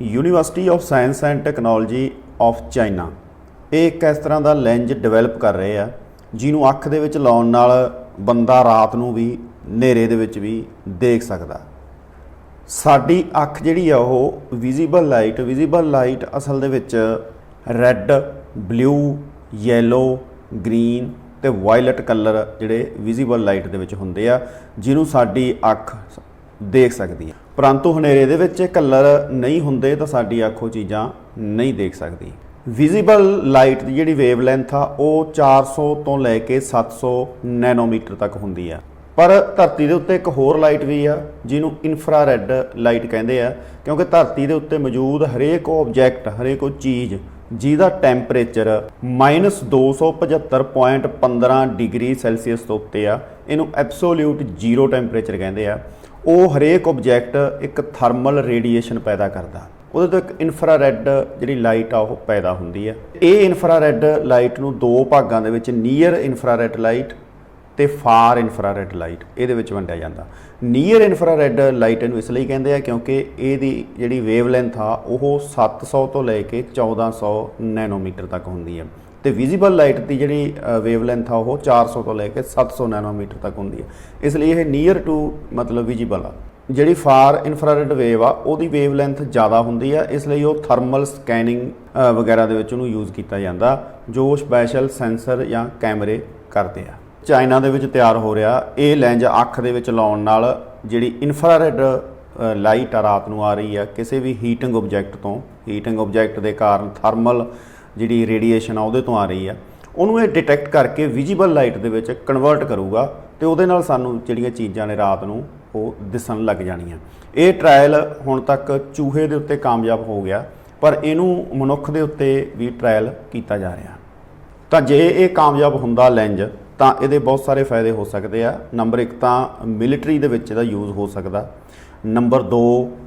University of science and technology of China ਇਹ ਇੱਕ ਇਸ ਤਰ੍ਹਾਂ ਦਾ ਲੈਂਜ ਡਿਵੈਲਪ ਕਰ ਰਹੇ ਆ, ਜਿਹਨੂੰ ਅੱਖ ਦੇ ਵਿੱਚ ਲਾਉਣ ਨਾਲ ਬੰਦਾ ਰਾਤ ਨੂੰ ਵੀ, ਹਨੇਰੇ ਦੇ ਵਿੱਚ ਵੀ ਦੇਖ ਸਕਦਾ। ਸਾਡੀ ਅੱਖ ਜਿਹੜੀ ਆ ਉਹ ਵਿਜ਼ੀਬਲ ਲਾਈਟ ਵਿਜ਼ੀਬਲ ਲਾਈਟ ਅਸਲ ਦੇ ਵਿੱਚ ਰੈੱਡ ਬਲੂ ਯੈਲੋ ਗ੍ਰੀਨ ਤੇ ਵਾਇਲਟ ਕਲਰ ਜਿਹੜੇ ਵਿਜ਼ੀਬਲ ਲਾਈਟ ਦੇ ਵਿੱਚ ਹੁੰਦੇ ਆ, ਜਿਹਨੂੰ ਸਾਡੀ ਅੱਖ ਦੇਖ ਸਕਦੀ ਹੈ ਪਰੰਤੂ ਹਨੇਰੇ ਦੇ ਵਿੱਚ ਕਲਰ ਨਹੀਂ ਹੁੰਦੇ ਤਾਂ ਸਾਡੀ ਅੱਖ ਚੀਜ਼ਾਂ ਨਹੀਂ ਦੇਖ ਸਕਦੀ। ਵਿਜ਼ੀਬਲ ਲਾਈਟ ਦੀ ਜਿਹੜੀ ਵੇਵਲੈਂਥ ਆ, ਉਹ 400 ਤੋਂ ਲੈ ਕੇ 700 ਨੈਨੋਮੀਟਰ ਤੱਕ ਹੁੰਦੀ ਆ। ਪਰ ਧਰਤੀ ਦੇ ਉੱਤੇ ਇੱਕ ਹੋਰ ਲਾਈਟ ਵੀ ਆ, ਜਿਹਨੂੰ ਇਨਫਰਾਰੈੱਡ ਲਾਈਟ ਕਹਿੰਦੇ ਆ, ਕਿਉਂਕਿ ਧਰਤੀ ਦੇ ਉੱਤੇ ਮੌਜੂਦ ਹਰੇਕ ਆਬਜੈਕਟ ਹਰੇਕ ਉਹ ਚੀਜ਼, ਜਿਹਦਾ ਟੈਂਪਰੇਚਰ -275.15 ਡਿਗਰੀ ਸੈਲਸੀਅਸ ਤੋਂ ਉੱਤੇ ਆ, ਇਹਨੂੰ ਐਬਸੋਲਿਊਟ ਜ਼ੀਰੋ ਟੈਂਪਰੇਚਰ ਕਹਿੰਦੇ ਆ। ਉਹ ਹਰੇਕ ਆਬਜੈਕਟ ਇੱਕ ਥਰਮਲ ਰੇਡੀਏਸ਼ਨ ਪੈਦਾ ਕਰਦਾ। ਉਹਦੇ ਤੋਂ ਇੱਕ ਇਨਫਰਾਰੈੱਡ ਜਿਹੜੀ ਲਾਈਟ ਆ, ਉਹ ਪੈਦਾ ਹੁੰਦੀ ਹੈ ਇਹ ਇਨਫਰਾਰੈੱਡ ਲਾਈਟ ਨੂੰ ਦੋ ਭਾਗਾਂ ਦੇ ਵਿੱਚ ਨੀਅਰ ਇਨਫਰਾਰੈੱਡ ਲਾਈਟ ਤੇ ਫਾਰ ਇਨਫਰਾਰੈੱਡ ਲਾਈਟ ਇਹਦੇ ਵਿੱਚ ਵੰਡਿਆ ਜਾਂਦਾ। ਨੀਅਰ ਇਨਫਰਾਰੈੱਡ ਲਾਈਟ ਇਹਨੂੰ ਇਸ ਲਈ ਕਹਿੰਦੇ ਆ ਕਿਉਂਕਿ ਇਹਦੀ ਜਿਹੜੀ ਵੇਵਲੈਂਥ ਆ, ਉਹ 700 ਤੋਂ ਲੈ ਕੇ 1400 ਨੈਨੋਮੀਟਰ ਤੱਕ ਹੁੰਦੀ ਹੈ ਤੇ ਵਿਜ਼ੀਬਲ ਲਾਈਟ ਦੀ ਜਿਹੜੀ ਵੇਵਲੈਂਥ ਆ ਉਹ 400 ਤੋਂ ਲੈ ਕੇ 700 ਨੈਨੋਮੀਟਰ ਤੱਕ ਹੁੰਦੀ ਹੈ ਇਸ ਲਈ ਇਹ ਨੀਅਰ ਟੂ ਮਤਲਬ ਵਿਜ਼ੀਬਲ ਆ। ਜਿਹੜੀ ਫਾਰ ਇਨਫਰਾਰੈਡ ਵੇਵ ਆ, ਉਹਦੀ ਵੇਵਲੈਂਥ ਜ਼ਿਆਦਾ ਹੁੰਦੀ ਆ, ਇਸ ਲਈ ਉਹ ਥਰਮਲ ਸਕੈਨਿੰਗ ਵਗੈਰਾ ਦੇ ਵਿੱਚ ਉਹਨੂੰ ਯੂਜ਼ ਕੀਤਾ ਜਾਂਦਾ, ਜੋ ਸਪੈਸ਼ਲ ਸੈਂਸਰ ਜਾਂ ਕੈਮਰੇ ਕਰਦੇ ਆ। ਚਾਈਨਾ ਦੇ ਵਿੱਚ ਤਿਆਰ ਹੋ ਰਿਹਾ, ਇਹ ਲੈਂਜ ਅੱਖ ਦੇ ਵਿੱਚ ਲਾਉਣ ਨਾਲ ਜਿਹੜੀ ਇਨਫਰਾਰੈਡ ਲਾਈਟ ਆ ਰਾਤ ਨੂੰ ਆ ਰਹੀ ਆ, ਕਿਸੇ ਵੀ ਹੀਟਿੰਗ ਆਬਜੈਕਟ ਤੋਂ ਹੀਟਿੰਗ ਆਬਜੈਕਟ ਦੇ ਕਾਰਨ ਥਰਮਲ ਜਿਹੜੀ ਰੇਡੀਏਸ਼ਨ ਆ ਉਹਦੇ ਤੋਂ ਆ ਰਹੀ ਆ, ਉਹਨੂੰ ਇਹ ਡਿਟੈਕਟ ਕਰਕੇ ਵਿਜ਼ੀਬਲ ਲਾਈਟ ਦੇ ਵਿੱਚ ਕਨਵਰਟ ਕਰੂਗਾ ਤੇ ਉਹਦੇ ਨਾਲ ਸਾਨੂੰ ਜਿਹੜੀਆਂ ਚੀਜ਼ਾਂ ਨੇ ਰਾਤ ਨੂੰ ਉਹ ਦਿਸਣ ਲੱਗ ਜਾਣੀਆਂ। ਇਹ ਟ੍ਰਾਇਲ ਹੁਣ ਤੱਕ ਚੂਹੇ ਦੇ ਉੱਤੇ ਕਾਮਯਾਬ ਹੋ ਗਿਆ, ਪਰ ਇਹਨੂੰ ਮਨੁੱਖ ਦੇ ਉੱਤੇ ਵੀ ਟ੍ਰਾਇਲ ਕੀਤਾ ਜਾ ਰਿਹਾ। ਤਾਂ ਜੇ ਇਹ ਕਾਮਯਾਬ ਹੁੰਦਾ ਲੈਂਜ ਤਾਂ ਇਹਦੇ ਬਹੁਤ ਸਾਰੇ ਫਾਇਦੇ ਹੋ ਸਕਦੇ ਆ। ਨੰਬਰ 1 ਤਾਂ ਮਿਲਟਰੀ ਦੇ ਵਿੱਚ ਇਹਦਾ ਯੂਜ਼ ਹੋ ਸਕਦਾ। ਨੰਬਰ 2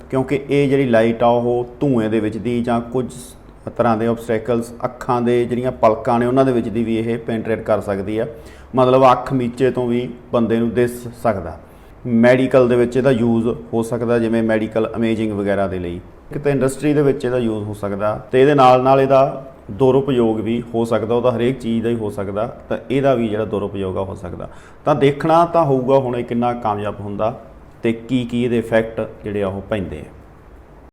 ਕਿਉਂਕਿ ਇਹ ਜਿਹੜੀ ਲਾਈਟ ਆ ਉਹ ਧੂਏ ਦੇ ਵਿੱਚ ਦੀ ਜਾਂ ਕੁਝ ਤਰ੍ਹਾਂ ਦੇ ਆਬਸਟੈਕਲਸ ਅੱਖਾਂ ਦੇ ਜਿਹੜੀਆਂ ਪਲਕਾਂ ਨੇ ਉਹਨਾਂ ਦੇ ਵਿੱਚ ਦੀ ਵੀ ਇਹ ਪੈਨਟਰੇਟ ਕਰ ਸਕਦੀ ਆ। ਮਤਲਬ ਅੱਖ ਮੀਚੇ ਤੋਂ ਵੀ ਬੰਦੇ ਨੂੰ ਦਿਸ ਸਕਦਾ। ਮੈਡੀਕਲ ਦੇ ਵਿੱਚ ਇਹਦਾ ਯੂਜ਼ ਹੋ ਸਕਦਾ, ਜਿਵੇਂ ਮੈਡੀਕਲ ਇਮੇਜਿੰਗ ਵਗੈਰਾ ਦੇ ਲਈ। ਕਿਤੇ ਇੰਡਸਟਰੀ ਦੇ ਵਿੱਚ ਇਹਦਾ ਯੂਜ਼ ਹੋ ਸਕਦਾ ਤੇ ਇਹਦੇ ਨਾਲ ਨਾਲ ਇਹਦਾ ਦੁਰਉਪਯੋਗ ਵੀ ਹੋ ਸਕਦਾ, ਉਹਦਾ ਹਰੇਕ ਚੀਜ਼ ਦਾ ਹੀ ਹੋ ਸਕਦਾ, ਤਾਂ ਇਹਦਾ ਵੀ ਜਿਹੜਾ ਦੁਰਉਪਯੋਗ ਆ ਹੋ ਸਕਦਾ। ਤਾਂ ਦੇਖਣਾ ਤਾਂ ਹੋਊਗਾ ਹੁਣ ਇਹ ਕਿੰਨਾ ਕਾਮਯਾਬ ਹੁੰਦਾ ਤੇ ਕੀ ਕੀ ਇਹਦੇ ਇਫੈਕਟ ਜਿਹੜੇ ਆ ਉਹ ਪੈਂਦੇ ਆ।